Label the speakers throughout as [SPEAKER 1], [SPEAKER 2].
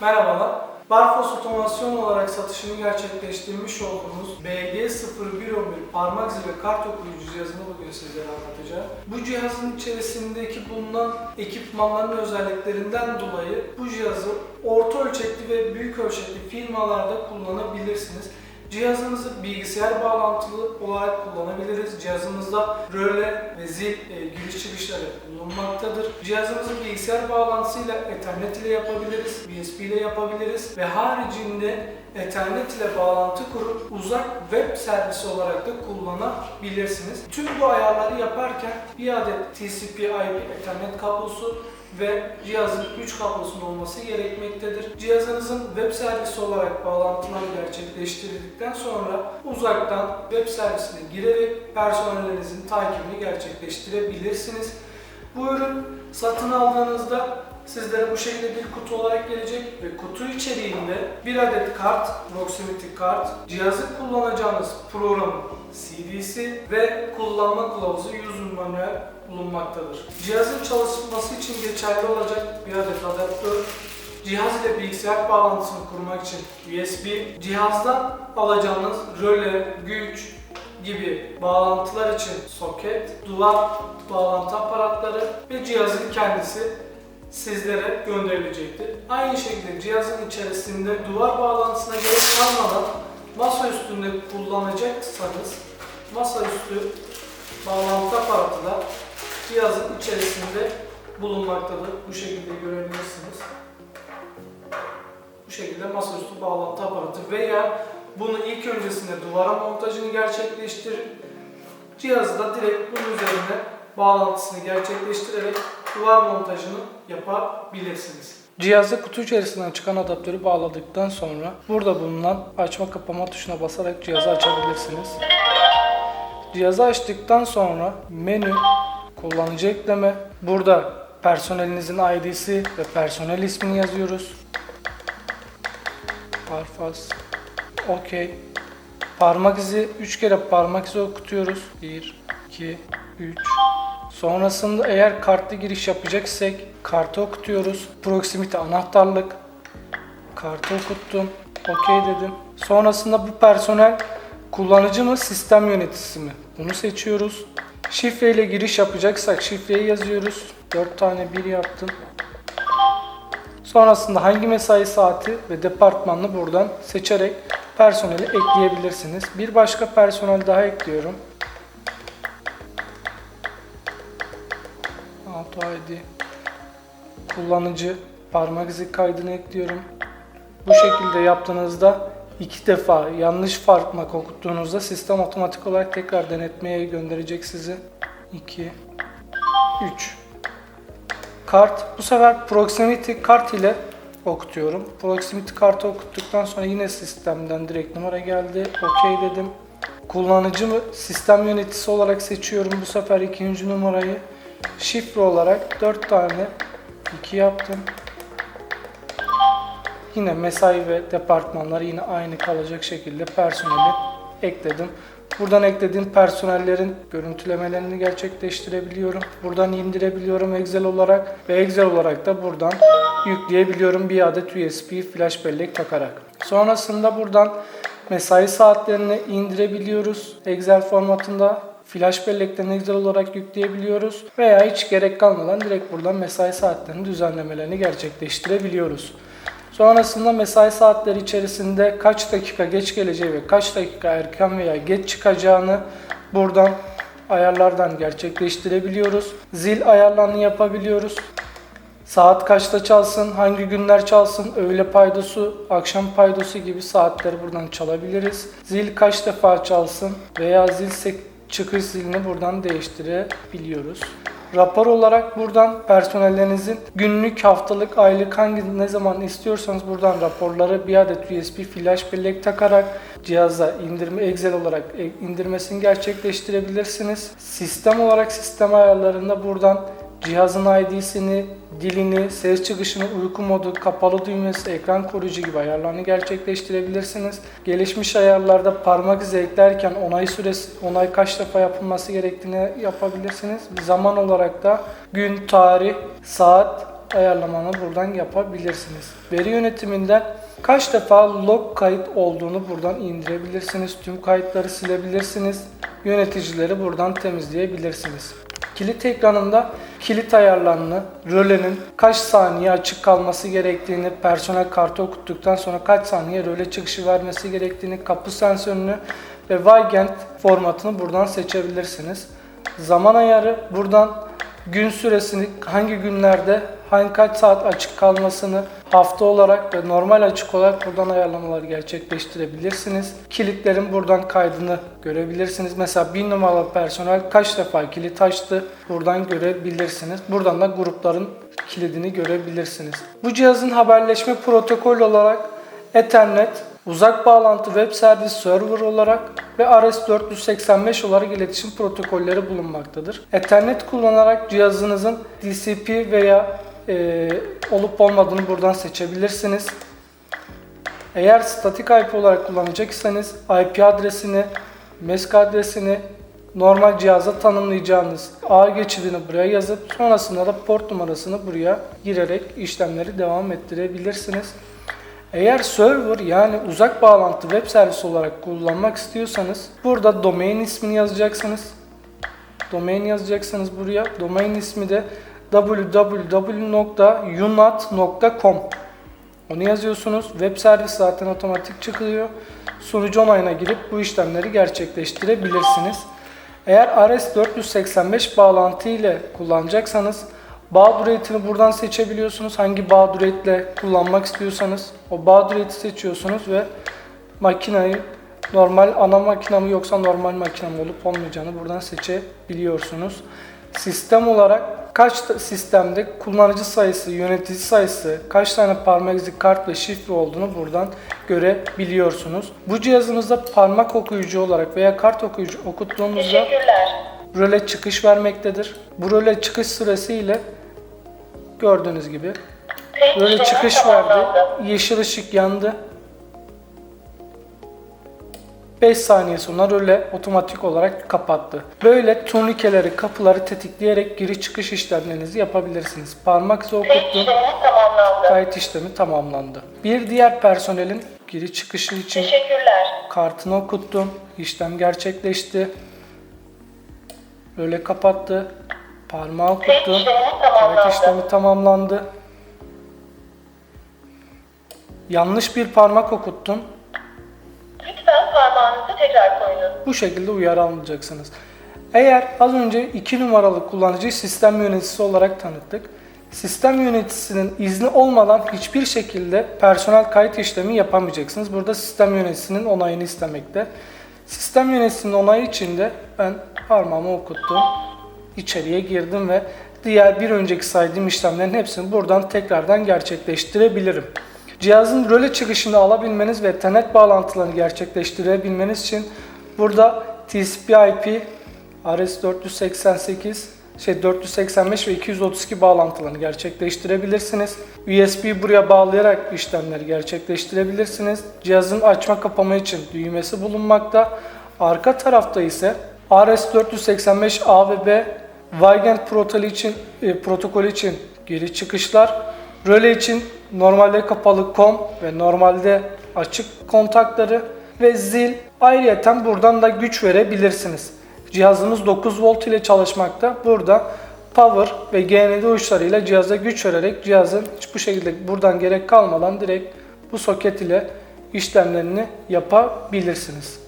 [SPEAKER 1] Merhabalar. Barfos Otomasyon olarak satışını gerçekleştirmiş olduğumuz BG0111 parmak zil ve kart okuyucu cihazını bugün sizlere anlatacağım. Bu cihazın içerisindeki bulunan ekipmanların özelliklerinden dolayı bu cihazı orta ölçekli ve büyük ölçekli firmalarda kullanabilirsiniz. Cihazınızı bilgisayar bağlantılı olarak kullanabiliriz. Cihazımızda röle ve zil e, giriş çıkışları bulunmaktadır. Cihazımızı bilgisayar bağlantısıyla Ethernet ile yapabiliriz, USB ile yapabiliriz ve haricinde Ethernet ile bağlantı kurup uzak web servisi olarak da kullanabilirsiniz. Tüm bu ayarları yaparken bir adet TCP/IP Ethernet kablosu ve cihazın 3 kablosunun olması gerekmektedir. Cihazınızın web servisi olarak bağlantıları gerçekleştirdikten sonra uzaktan web servisine girerek personelinizin takibini gerçekleştirebilirsiniz. Bu ürün satın aldığınızda sizlere bu şekilde bir kutu olarak gelecek ve kutu içeriğinde bir adet kart, proximity kart, cihazı kullanacağınız programın CD'si ve kullanma kılavuzu user manual bulunmaktadır. Cihazın çalışması için geçerli olacak bir adet adaptör, cihaz ile bilgisayar bağlantısını kurmak için USB, cihazdan alacağınız röle, güç gibi bağlantılar için soket, duvar bağlantı aparatları ve cihazın kendisi sizlere gönderilecektir. Aynı şekilde cihazın içerisinde duvar bağlantısına gerek kalmadan masa üstünde kullanacaksanız masaüstü bağlantı aparatı da cihazın içerisinde bulunmaktadır. Bu şekilde görebilirsiniz. Bu şekilde masaüstü bağlantı aparatı veya bunu ilk öncesinde duvara montajını gerçekleştirip cihazı da direkt bunun üzerine bağlantısını gerçekleştirerek duvar montajını yapabilirsiniz. Cihaza kutu içerisinden çıkan adaptörü bağladıktan sonra burada bulunan açma kapama tuşuna basarak cihazı açabilirsiniz. Cihazı açtıktan sonra menü, kullanıcı ekleme, burada personelinizin ID'si ve personel ismini yazıyoruz. Parfas, OK. Parmak izi 3 kere parmak izi okutuyoruz. 1, 2, 3. Sonrasında eğer kartlı giriş yapacaksak kartı okutuyoruz. Proximity anahtarlık. Kartı okuttum. OK dedim. Sonrasında bu personel kullanıcı mı sistem yöneticisi mi? Bunu seçiyoruz. Şifre ile giriş yapacaksak şifreyi yazıyoruz. 4 tane 1 yaptım. Sonrasında hangi mesai saati ve departmanını buradan seçerek personeli ekleyebilirsiniz. Bir başka personel daha ekliyorum. ID. Kullanıcı parmak izi kaydını ekliyorum. Bu şekilde yaptığınızda iki defa yanlış parmak okuttuğunuzda sistem otomatik olarak tekrar denetmeye gönderecek sizi. 2 3 Kart bu sefer proximity kart ile okutuyorum. Proximity kartı okuttuktan sonra yine sistemden direkt numara geldi. OK dedim. Kullanıcı sistem yöneticisi olarak seçiyorum bu sefer ikinci numarayı. Şifre olarak 4 tane 2 yaptım. Yine mesai ve departmanlar yine aynı kalacak şekilde personeli ekledim. Buradan eklediğim personellerin görüntülemelerini gerçekleştirebiliyorum. Buradan indirebiliyorum Excel olarak ve Excel olarak da buradan yükleyebiliyorum bir adet USB flash bellek takarak. Sonrasında buradan mesai saatlerini indirebiliyoruz Excel formatında. Flash bellekten Excel olarak yükleyebiliyoruz veya hiç gerek kalmadan direkt buradan mesai saatlerinin düzenlemelerini gerçekleştirebiliyoruz. Sonrasında mesai saatleri içerisinde kaç dakika geç geleceği ve kaç dakika erken veya geç çıkacağını buradan ayarlardan gerçekleştirebiliyoruz. Zil ayarlarını yapabiliyoruz. Saat kaçta çalsın, hangi günler çalsın, öğle paydosu, akşam paydosu gibi saatleri buradan çalabiliriz. Zil kaç defa çalsın veya zil çıkış zilini buradan değiştirebiliyoruz. Rapor olarak buradan personellerinizin günlük, haftalık, aylık hangi ne zaman istiyorsanız buradan raporları bir adet USB flash bellek takarak cihaza indirme Excel olarak e- indirmesini gerçekleştirebilirsiniz. Sistem olarak sistem ayarlarında buradan cihazın ID'sini, dilini, ses çıkışını, uyku modu, kapalı düğmesi, ekran koruyucu gibi ayarlarını gerçekleştirebilirsiniz. Gelişmiş ayarlarda parmak izi eklerken onay süresi, onay kaç defa yapılması gerektiğini yapabilirsiniz. Zaman olarak da gün, tarih, saat, ayarlamanı buradan yapabilirsiniz. Veri yönetiminden kaç defa log kayıt olduğunu buradan indirebilirsiniz. Tüm kayıtları silebilirsiniz. Yöneticileri buradan temizleyebilirsiniz. Kilit ekranında kilit ayarlarını, rölenin kaç saniye açık kalması gerektiğini, personel kartı okuttuktan sonra kaç saniye röle çıkışı vermesi gerektiğini, kapı sensörünü ve Weigand formatını buradan seçebilirsiniz. Zaman ayarı buradan gün süresini hangi günlerde hangi kaç saat açık kalmasını hafta olarak ve normal açık olarak buradan ayarlamaları gerçekleştirebilirsiniz. Kilitlerin buradan kaydını görebilirsiniz. Mesela bir numaralı personel kaç defa kilit açtı buradan görebilirsiniz. Buradan da grupların kilidini görebilirsiniz. Bu cihazın haberleşme protokolü olarak Ethernet, uzak bağlantı web servis server olarak ve RS485 olarak iletişim protokolleri bulunmaktadır. Ethernet kullanarak cihazınızın DCP veya e, olup olmadığını buradan seçebilirsiniz. Eğer statik IP olarak kullanacaksanız IP adresini, MESK adresini normal cihaza tanımlayacağınız ağ geçidini buraya yazıp sonrasında da port numarasını buraya girerek işlemleri devam ettirebilirsiniz. Eğer server yani uzak bağlantı web servisi olarak kullanmak istiyorsanız burada domain ismini yazacaksınız. Domain yazacaksınız buraya. Domain ismi de www.unat.com Onu yazıyorsunuz. Web servis zaten otomatik çıkıyor. Sunucu onayına girip bu işlemleri gerçekleştirebilirsiniz. Eğer RS485 bağlantı ile kullanacaksanız Bağ duretini buradan seçebiliyorsunuz. Hangi bağ duretle kullanmak istiyorsanız o bağ dureti seçiyorsunuz ve makinayı normal ana makina yoksa normal makina olup olmayacağını buradan seçebiliyorsunuz. Sistem olarak kaç sistemde kullanıcı sayısı, yönetici sayısı, kaç tane parmak izi kart ve şifre olduğunu buradan görebiliyorsunuz. Bu cihazınızda parmak okuyucu olarak veya kart okuyucu okuttuğunuzda
[SPEAKER 2] Teşekkürler.
[SPEAKER 1] röle çıkış vermektedir. Bu röle çıkış süresiyle gördüğünüz gibi röle çıkış verdi. Yeşil ışık yandı. 5 saniye sonra röle otomatik olarak kapattı. Böyle turnikeleri, kapıları tetikleyerek giriş çıkış işlemlerinizi yapabilirsiniz. Parmak izi okuttum. Kayıt işlemi tamamlandı. Bir diğer personelin giriş çıkışı için. Kartını okuttum. İşlem gerçekleşti. Böyle kapattı. Parmağı okuttum. Kayıt işlemi tamamlandı. Yanlış bir parmak okuttum.
[SPEAKER 2] Lütfen parmağınızı tekrar koyunuz.
[SPEAKER 1] Bu şekilde uyarı almayacaksınız. Eğer az önce 2 numaralı kullanıcıyı sistem yöneticisi olarak tanıttık. Sistem yöneticisinin izni olmadan hiçbir şekilde personel kayıt işlemi yapamayacaksınız. Burada sistem yöneticisinin onayını istemekte. Sistem yöneticisinin onayı için de ben parmağımı okuttum. İçeriye girdim ve diğer bir önceki saydığım işlemlerin hepsini buradan tekrardan gerçekleştirebilirim. Cihazın röle çıkışını alabilmeniz ve ethernet bağlantılarını gerçekleştirebilmeniz için burada TCP/IP RS488 şey 485 ve 232 bağlantılarını gerçekleştirebilirsiniz. USB buraya bağlayarak işlemleri gerçekleştirebilirsiniz. Cihazın açma kapama için düğmesi bulunmakta. Arka tarafta ise RS485A ve B Weigand protokolü için, e, protokolü için geri çıkışlar, röle için normalde kapalı COM ve normalde açık kontakları ve zil ayrıyeten buradan da güç verebilirsiniz. Cihazınız 9 volt ile çalışmakta. Burada power ve GND uçlarıyla cihaza güç vererek cihazın hiç bu şekilde buradan gerek kalmadan direkt bu soket ile işlemlerini yapabilirsiniz.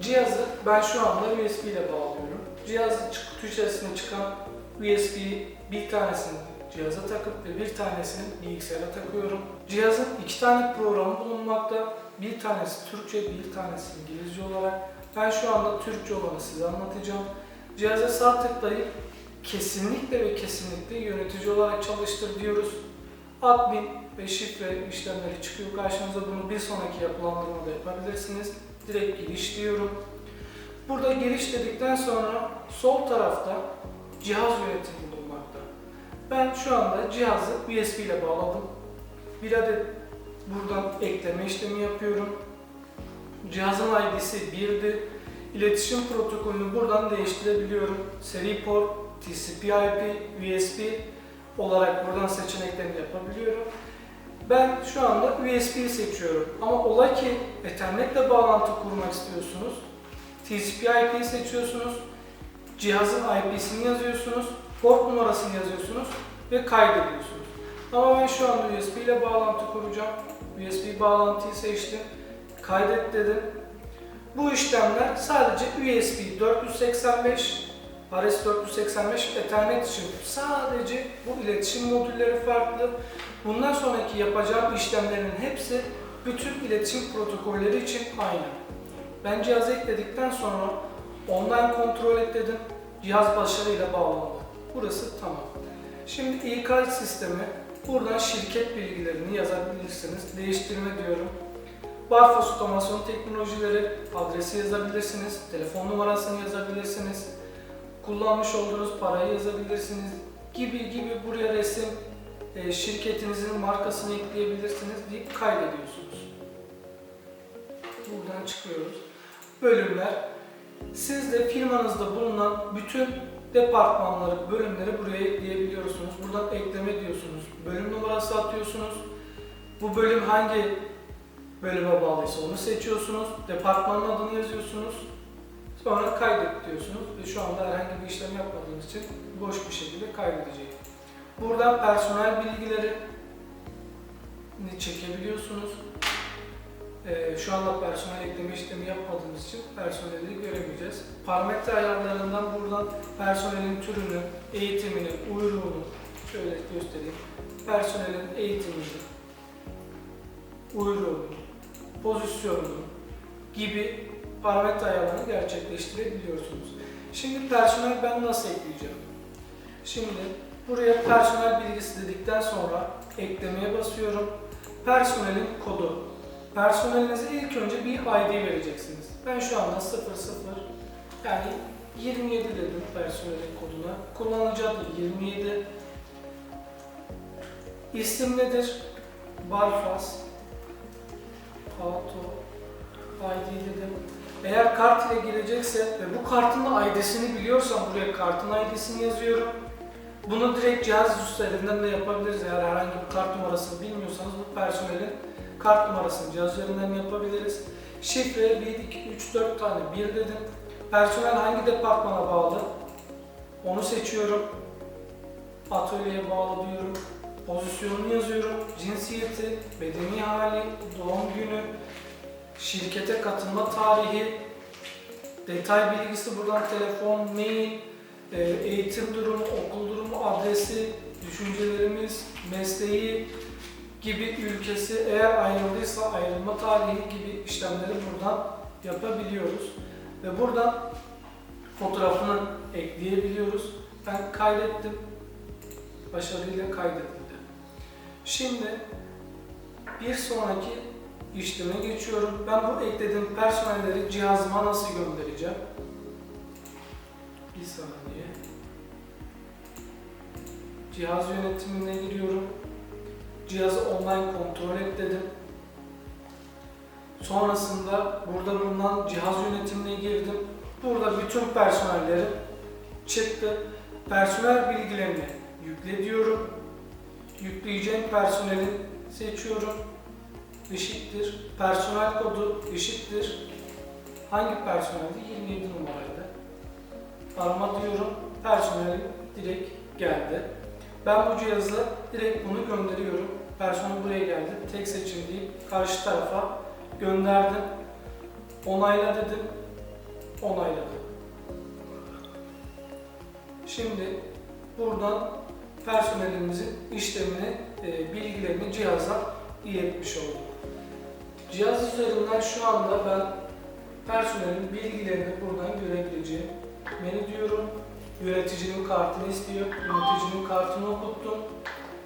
[SPEAKER 1] Cihazı ben şu anda USB ile bağlıyorum. Cihazın içerisinde çıkan USB bir tanesini cihaza takıp ve bir tanesini bilgisayara takıyorum. Cihazın iki tane programı bulunmakta. Bir tanesi Türkçe, bir tanesi İngilizce olarak. Ben şu anda Türkçe olanı size anlatacağım. Cihaza sağ tıklayıp kesinlikle ve kesinlikle yönetici olarak çalıştır diyoruz. Admin ve şifre işlemleri çıkıyor karşınıza. Bunu bir sonraki yapılandırmada yapabilirsiniz. Direkt giriş diyorum. Burada giriş dedikten sonra sol tarafta cihaz yönetimi. Ben şu anda cihazı USB ile bağladım. Bir adet buradan ekleme işlemi yapıyorum. Cihazın ID'si 1'di. İletişim protokolünü buradan değiştirebiliyorum. Seri port, TCP/IP, USB olarak buradan seçeneklerini yapabiliyorum. Ben şu anda USB'yi seçiyorum. Ama ola ki Ethernet'le bağlantı kurmak istiyorsunuz. TCP/IP'yi seçiyorsunuz. Cihazın IP'sini yazıyorsunuz. Port numarasını yazıyorsunuz ve kaydediyorsunuz. Ama ben şu anda USB ile bağlantı kuracağım. USB bağlantıyı seçtim. Kaydet dedim. Bu işlemler sadece USB 485, RS485 Ethernet için sadece bu iletişim modülleri farklı. Bundan sonraki yapacağım işlemlerin hepsi bütün iletişim protokolleri için aynı. Ben cihazı ekledikten sonra online kontrol et dedim. Cihaz başarıyla bağlandı. Burası tamam. Şimdi İK sistemi buradan şirket bilgilerini yazabilirsiniz. Değiştirme diyorum. Barfos otomasyon teknolojileri adresi yazabilirsiniz. Telefon numarasını yazabilirsiniz. Kullanmış olduğunuz parayı yazabilirsiniz. Gibi gibi buraya resim e, şirketinizin markasını ekleyebilirsiniz deyip kaydediyorsunuz. Buradan çıkıyoruz. Bölümler. Siz de firmanızda bulunan bütün departmanları, bölümleri buraya ekleyebiliyorsunuz. Buradan ekleme diyorsunuz. Bölüm numarası atıyorsunuz. Bu bölüm hangi bölüme bağlıysa onu seçiyorsunuz. Departmanın adını yazıyorsunuz. Sonra kaydet diyorsunuz ve şu anda herhangi bir işlem yapmadığınız için boş bir şekilde kaydedecek. Buradan personel bilgileri çekebiliyorsunuz. Ee, şu anda personel ekleme işlemi yapmadığımız için personeli göremeyeceğiz. Parametre ayarlarından buradan personelin türünü, eğitimini, uyruğunu şöyle göstereyim. Personelin eğitimini, uyruğunu, pozisyonunu gibi parametre ayarlarını gerçekleştirebiliyorsunuz. Şimdi personel ben nasıl ekleyeceğim? Şimdi buraya personel bilgisi dedikten sonra eklemeye basıyorum. Personelin kodu. Personelinize ilk önce bir ID vereceksiniz. Ben şu anda 00 yani 27 dedim personelin koduna. Kullanıcı adı 27. İsim nedir? Barfas. Auto. ID dedim. Eğer kart ile girecekse ve bu kartın da ID'sini biliyorsam buraya kartın ID'sini yazıyorum. Bunu direkt cihaz üzerinden de yapabiliriz. Eğer herhangi bir kart numarasını bilmiyorsanız bu personelin kart numarasını cihaz üzerinden yapabiliriz. Şifre 1, 2, 3, 4 tane 1 dedim. Personel hangi departmana bağlı? Onu seçiyorum. Atölyeye bağlı diyorum. Pozisyonunu yazıyorum. Cinsiyeti, bedeni hali, doğum günü, şirkete katılma tarihi, detay bilgisi buradan telefon, mail, e, eğitim durumu, okul durumu, adresi, düşüncelerimiz, mesleği gibi ülkesi eğer ayrıldıysa ayrılma tarihi gibi işlemleri buradan yapabiliyoruz. Ve buradan fotoğrafını ekleyebiliyoruz. Ben kaydettim. Başarıyla kaydedildi. Şimdi bir sonraki işleme geçiyorum. Ben bu eklediğim personelleri cihazıma nasıl göndereceğim? Bir saniye. Cihaz yönetimine giriyorum. Cihazı online kontrol et dedim. Sonrasında burada bulunan cihaz yönetimine girdim. Burada bütün personelleri çıktı. Personel bilgilerini yükle diyorum. Yükleyeceğim personeli seçiyorum. Eşittir. Personel kodu eşittir. Hangi personeldi? 27 numaraydı. Arama diyorum. Personel direkt geldi. Ben bu cihazı direkt bunu gönderiyorum. Personel buraya geldi. Tek seçim deyip karşı tarafa gönderdim. Onayla dedim. Onayladı. Şimdi buradan personelimizin işlemini, e, bilgilerini cihaza iletmiş olduk. Cihaz üzerinden şu anda ben personelin bilgilerini buradan görebileceğim. Menü diyorum. Yöneticinin kartını istiyor. Yöneticinin kartını okuttum.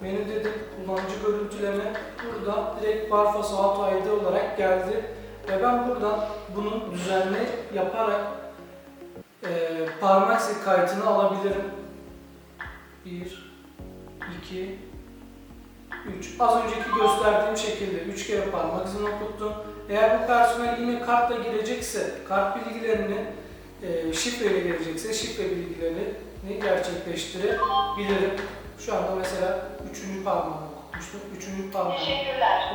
[SPEAKER 1] Menü dedim. Kullanıcı görüntüleme. Burada direkt Barfas Auto ID olarak geldi. Ve ben buradan bunun düzenli yaparak e, parmak izi kaydını alabilirim. 1, 2, 3. Az önceki gösterdiğim şekilde 3 kere parmak izini okuttum. Eğer bu personel yine kartla girecekse kart bilgilerini e, şifreyle gelecekse şifre bilgilerini gerçekleştirebilirim. Şu anda mesela üçüncü parmağımı okutmuştum. Üçüncü parmağımı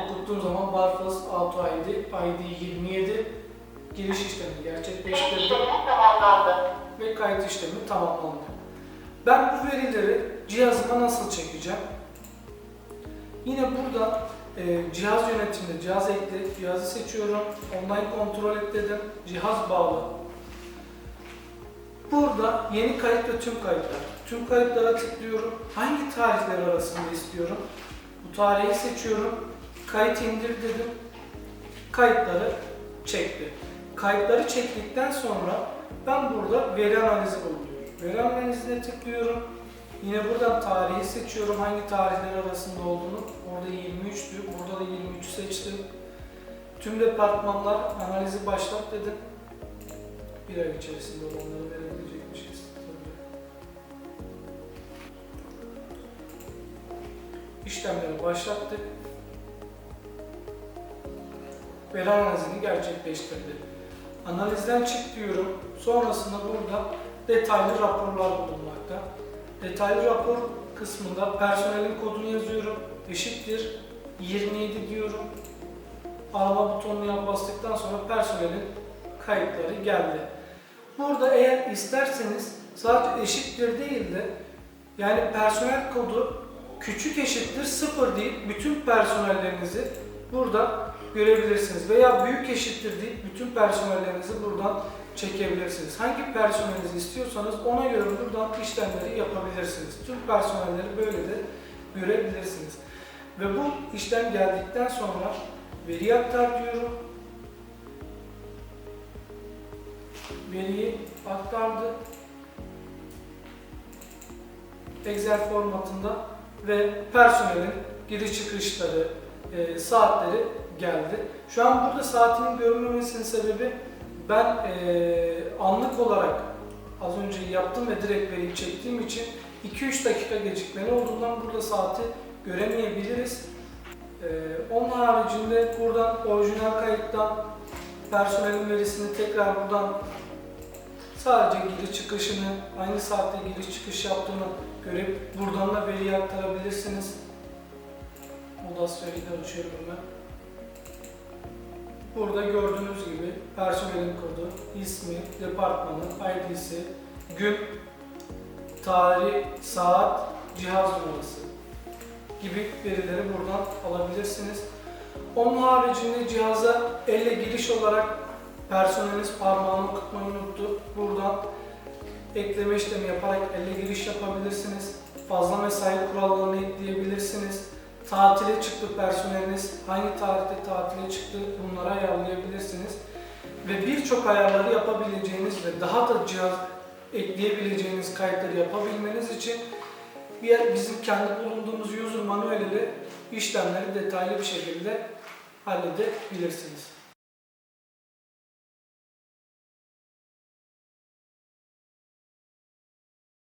[SPEAKER 1] okuttuğum zaman Barfos Auto ID, ID 27 giriş işlemi
[SPEAKER 2] tamamlandı.
[SPEAKER 1] ve kayıt işlemi tamamlandı. Ben bu verileri cihazıma nasıl çekeceğim? Yine burada e, cihaz yönetiminde cihaz ekle, cihazı seçiyorum, online kontrol et dedim, cihaz bağlı. Burada yeni kayıt ve tüm kayıtlar. Tüm kayıtlara tıklıyorum. Hangi tarihler arasında istiyorum? Bu tarihi seçiyorum. Kayıt indir dedim. Kayıtları çekti. Kayıtları çektikten sonra ben burada veri analizi bulunuyor. Veri analizine tıklıyorum. Yine buradan tarihi seçiyorum. Hangi tarihler arasında olduğunu. Orada 23'tü. Burada da 23'ü seçtim. Tüm departmanlar analizi başlat dedim. Bir ay içerisinde olanları verebilecekmişiz. İşlemleri başlattık. Veri analizini gerçekleştirdi. Analizden çık diyorum. Sonrasında burada detaylı raporlar bulunmakta. Detaylı rapor kısmında personelin kodunu yazıyorum. Eşittir 27 diyorum. Arama butonuna bastıktan sonra personelin kayıtları geldi. Burada eğer isterseniz sadece eşittir değil de yani personel kodu küçük eşittir sıfır deyip bütün personellerinizi burada görebilirsiniz. Veya büyük eşittir deyip bütün personellerinizi buradan çekebilirsiniz. Hangi personelinizi istiyorsanız ona göre buradan işlemleri yapabilirsiniz. Tüm personelleri böyle de görebilirsiniz. Ve bu işlem geldikten sonra veri aktar diyorum. Veriyi aktardı. Excel formatında ve personelin giriş çıkışları, e, saatleri geldi. Şu an burada saatinin görünmemesinin sebebi ben e, anlık olarak az önce yaptım ve direkt veriyi çektiğim için 2-3 dakika gecikmeli olduğundan burada saati göremeyebiliriz. E, onun haricinde buradan orijinal kayıttan personelin verisini tekrar buradan sadece giriş çıkışını, aynı saatte giriş çıkış yaptığını görüp buradan da veriyi aktarabilirsiniz. Odasıyla ölçüyorum ben. Burada gördüğünüz gibi personelin kodu, ismi, departmanı, ID'si, gün, tarih, saat, cihaz numarası gibi verileri buradan alabilirsiniz. Onun haricinde cihaza elle giriş olarak personeliniz parmağını okutmayı ekleme işlemi yaparak elle giriş yapabilirsiniz. Fazla mesai kurallarını ekleyebilirsiniz. Tatile çıktı personeliniz, hangi tarihte tatile çıktı bunları ayarlayabilirsiniz. Ve birçok ayarları yapabileceğiniz ve daha da cihaz ekleyebileceğiniz kayıtları yapabilmeniz için bir bizim kendi bulunduğumuz user manuel ile işlemleri detaylı bir şekilde halledebilirsiniz.